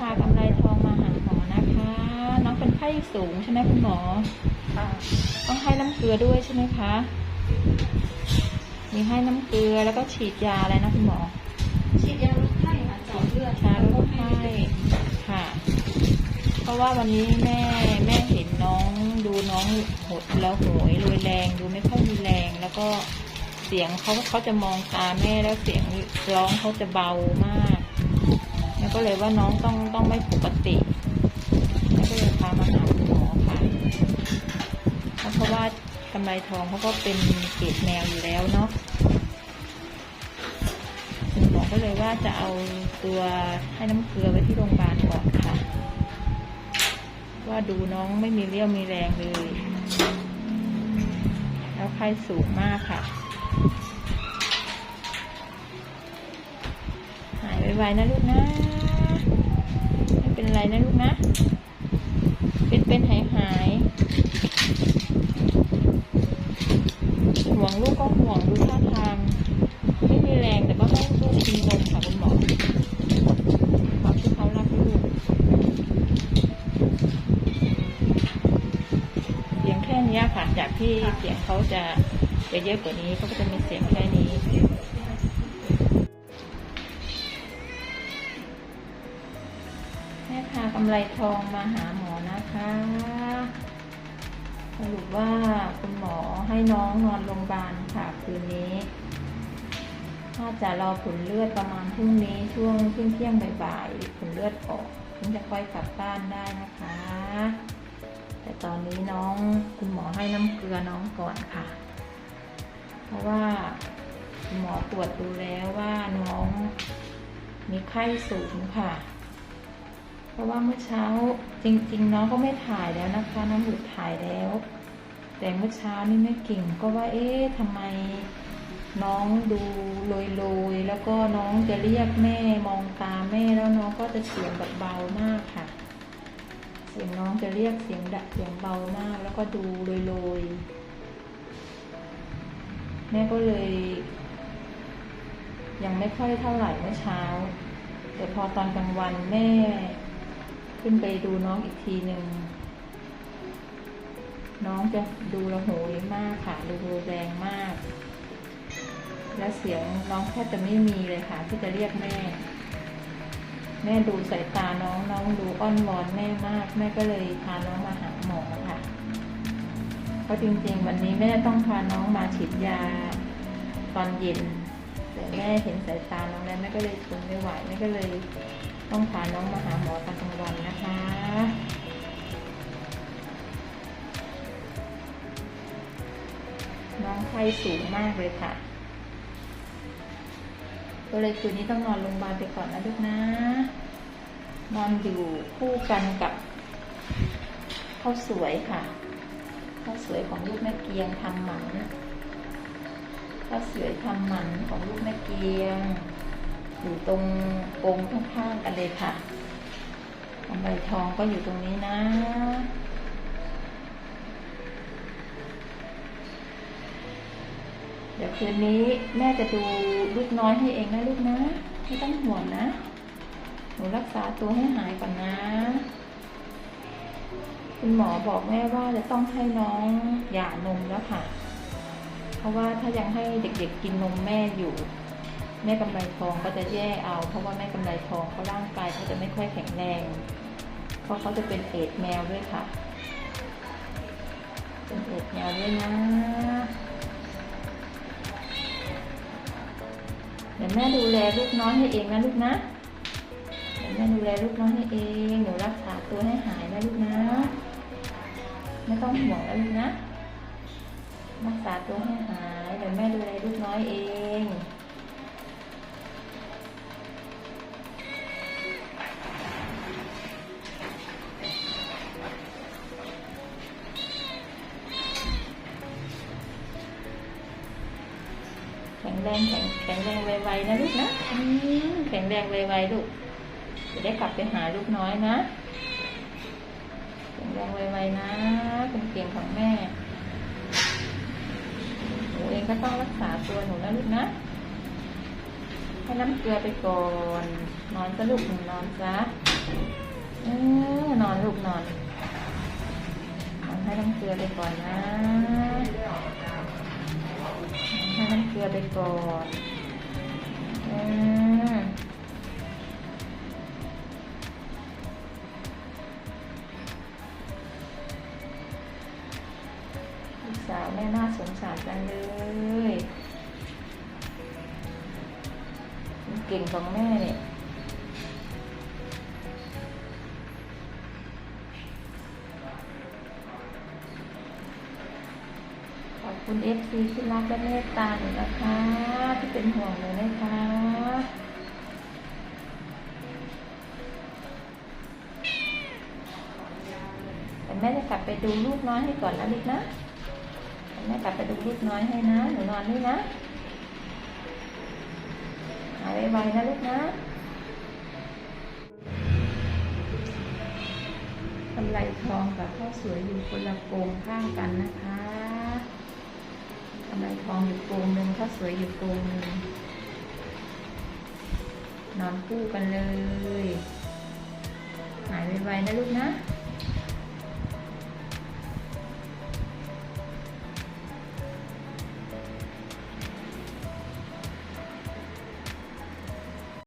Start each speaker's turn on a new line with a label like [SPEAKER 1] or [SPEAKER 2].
[SPEAKER 1] พากำไรทองมาหาหมอนะคะ น้องเป็นไข้สูงใช่ไหมคุณหมอ
[SPEAKER 2] ค่ะ
[SPEAKER 1] ต้องให้น้ำเกลือด้วยใช่ไหมคะ มีให้น้ำเกลือแล้วก็ฉีดยาอะไรนะคุณหมอ
[SPEAKER 2] ฉีดยาลดไข้ค่ะเจาะเลือด
[SPEAKER 1] ชาลดไข้ค่ะ เพราะว่าวันนี้แม่แม่เห็นน้องดูน้องหดแล้วโหยรวยแรงดูไม่ค่อยมีแรงแล้วก็เสียงเขาเขาจะมองตาแม่แล้วเสียงร้องเขาจะเบามาก แม่ก็เลยว่าน้องต้องต้องไม่ปกติแม่ก็เลยพามาหาคุณหมอค่ะเพราะว่ากำไรทองเขาก็เป็นเกรดแมวอยู่แล้วเนาะคุณหมอก็เลยว่าจะเอาตัวให้น้ำเกลือไว้ที่โรงพยาบาลก่อนค่ะ ว่าดูน้องไม่มีเรี่ยวมีแรงเลย แล้วไข้สูงมากค่ะ หายไวๆนะลูกนะ ไม่เป็นไรนะลูกนะ เป็นเป็นหายหายๆห่วงลูกก็ห่วงดูท่าทางไม่มีแรงแต่ก็ให้ลูกกินนมค่ะคุณหมอความที่เขารักลูกเสียงแค่นี้ค่ะ จากที่เสียงเขาจะจะเยอะกว่านี้เขาก็จะมีเสียง ไรทองมาหาหมอนะคะ สรุปว่าคุณหมอให้น้องนอนโรงพยาบาลค่ะคืนนี้ถ้าจะรอผลเลือดประมาณพรุ่งนี้ช่วงเที่ยงเที่ยงบ่ายๆผลเลือดออกถึงจะค่อยกลับบ้านได้นะคะ แต่ตอนนี้น้องคุณหมอให้น้ำเกลือน้องก่อนค่ะ เพราะว่าคุณหมอตรวจดูแล้วว่าน้องมีไข้สูงค่ะ เพราะว่าเมื่อเช้าจริง ๆ น้องก็ไม่ถ่ายแล้วนะคะ น้องหยุดถ่ายแล้ว แต่เมื่อเช้านี่แม่กิ่งก็ว่าเอ๊ะทำไมน้องดูโรยๆ แล้วก็น้องจะเรียกแม่มองตาแม่แล้วน้องก็จะเสียงแบบเบามากค่ะ เสียงน้องจะเรียกเสียงดัเสียงเบามากแล้วก็ดูโรยๆ แม่ก็เลย ยังไม่ค่อยเท่าไหร่เมื่อเช้า แต่พอตอนกลางวันแม่ ขึ้นไปดูน้องอีกทีหนึ่ง น้องจะดูระโหยมากค่ะ ดูแรงมาก และเสียงน้องแทบจะไม่มีเลยค่ะ ที่จะเรียกแม่ แม่ดูสายตาน้องน้องดูอ้อนวอนแม่มาก แม่ก็เลยพาน้องมาหาหมอค่ะ เพราะจริงๆ วันนี้แม่ต้องพาน้องมาฉีดยาตอนเย็น แต่แม่เห็นสายตาน้องแล้วแม่ก็เลยทนไม่ไหวแม่ก็เลย ต้องพาน้องมาหาหมอตอนกลางวันนะคะน้องไข้สูงมากเลยค่ะ ก็เลยคืนนี้ต้องนอนโรงพยาบาลไปก่อนนะลูกนะ นอนอยู่คู่กันกับข้าวสวยค่ะข้าวสวยของลูกแม่เกียงทำหมันข้าวสวยทำหมันของลูกแม่เกียง อยู่ตรงกงข้างๆกันเลยค่ะใบทองก็อยู่ตรงนี้นะ เดี๋ยวคืนนี้แม่จะดูลูกน้อยให้เองนะลูกนะ ไม่ต้องห่วงนะ หนูรักษาตัวให้หายก่อนนะ คุณหมอบอกแม่ว่าจะต้องให้น้องหย่านมแล้วค่ะ เพราะว่าถ้ายังให้เด็กๆกินนมแม่อยู่ แม่กำไรทองก็จะแย่เอา เพราะว่าแม่กำไรทองเขาร่างกายเขาจะไม่ค่อยแข็งแรง เพราะเขาจะเป็นเอดแมวด้วยค่ะ เป็นเอดแมวด้วยนะเดี๋ยวแม่ดูแลลูกน้อยให้เองนะลูกนะเดี๋ยวแม่ดูแลลูกน้อยให้เองหนูรักษาตัวให้หายนะลูกนะ ไม่ต้องห่วงนะลูกนะ รักษาตัวให้หายเดี๋ยวแม่ดูแลลูกน้อยเอง แข็งแรงแข็งแข็งแรงไวๆนะลูกนะอืมแข็งแรงไวๆลูกจะได้กลับไปหาลูกน้อยนะแข็งแรงไวๆนะเป็นเก่งของแม่หนูเองก็ต้องรักษาตัวหนูนะลูกนะให้น้ำเกลือไปก่อน นอนซะลูกหนูนอนซะเออนอนลูกนอนนอนให้น้ำเกลือไปก่อนนะนอนให้น้ำ เกลือไปก่อนเออลูกสาวแม่น่าสงสารจังเลยเก่งของแม่เนี่ย คุณเอฟซีที่รักและเมตตาหนูนะคะ ที่เป็นห่วงหนูนะคะแต่แม่จะกลับไปดูลูกน้อยให้ก่อนนะลูกนะแม่กลับไปดูลูกน้อยให้นะ หนูนอนนี่นะ หายไวๆนะลูกนะกำไรทองกับข้าวสวยอยู่คนละโกงข้างกันนะคะ กำไรทองอยู่โกงหนึ่งข้าวสวยอยู่โกงหนึ่งนอนคู่กันเลย หายไวๆนะลูกนะ